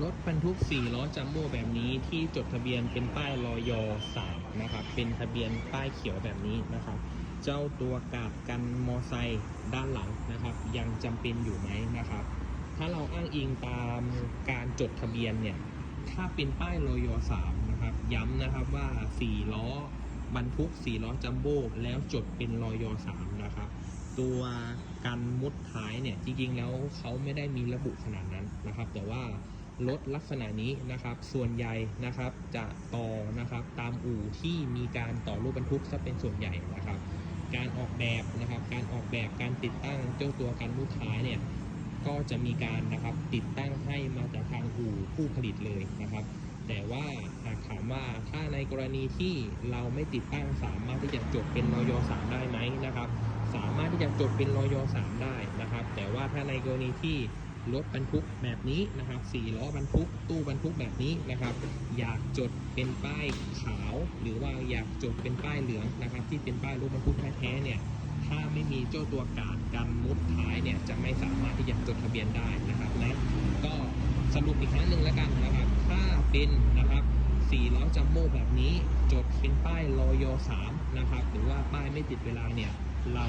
รถบรรทุก 4 ล้อจัมโบ้แบบนี้ที่จดทะเบียนเป็นป้ายรอยอ3นะครับเป็นทะเบียนป้ายเขียวแบบนี้นะครับ เจ้าตัวกาดกันมอไซค์ด้านหลังนะครับ ยังจำเป็นอยู่ไหมนะครับ ถ้าเราอ้างอิงตามการจดทะเบียนเนี่ยถ้าเป็นป้ายรอยอ3นะครับย้ำนะครับว่า 4 ล้อบรรทุก 4 ล้อจัมโบ้แล้วจดเป็นรอยอ3นะครับตัวกันมุดท้ายเนี่ยจริงๆแล้วเขาไม่ได้มีระบุขนาดนั้นนะครับ แต่ว่า รถลักษณะนี้นะครับ ส่วนใหญ่นะครับจะต่อนะครับตามอู่ที่มีการต่อรถบรรทุกซะเป็นส่วนใหญ่นะครับ การออกแบบนะครับ การออกแบบการติดตั้งเจ้าตัวกันมุดท้ายเนี่ยก็จะมีการนะครับติดตั้งให้มาจากทางอู่ผู้ผลิตเลยนะครับ แต่ว่าหากถามว่าถ้าในกรณีที่เราไม่ติดตั้งสามารถที่จะจดเป็นรอยสามได้ไหมนะครับ สามารถที่จะจดเป็นรอยสามได้นะครับ แต่ว่าถ้าในกรณีที่ รถบรรทุกแบบนี้นะครับสี่ล้อบรรทุกตู้บรรทุกแบบนี้นะครับ อยากจดเป็นป้ายขาว หรือว่าอยากจดเป็นป้ายเหลืองนะครับ ที่เป็นป้ายรถบรรทุกแท้ๆเนี่ยถ้าไม่มีเจ้าตัวการดกันมุดท้ายเนี่ยจะไม่สามารถที่จะจดทะเบียนได้นะครับนะก็สรุปอีกครั้งหนึ่งแล้วกันนะครับ ถ้าเป็นนะครับสี่ล้อจัมโบ้แบบนี้จดเป็นป้ายรอย3นะครับหรือว่าป้ายไม่ติดเวลาเนี่ย เรา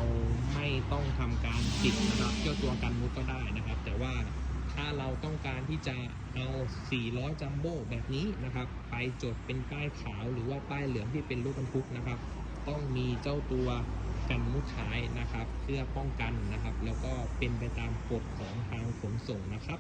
ไม่ต้องทำการติดนะครับเจ้าตัวกันมุดก็ได้นะครับ แต่ว่าถ้าเราต้องการที่จะเอา4ล้อจัมโบ้แบบนี้นะครับ ไปจดเป็นป้ายขาวหรือว่าป้ายเหลืองที่เป็นรูปบรรทุกนะครับ ต้องมีเจ้าตัวกันมุดท้ายนะครับ เพื่อป้องกันนะครับ แล้วก็เป็นไปตามกฎของทางขนส่งนะครับ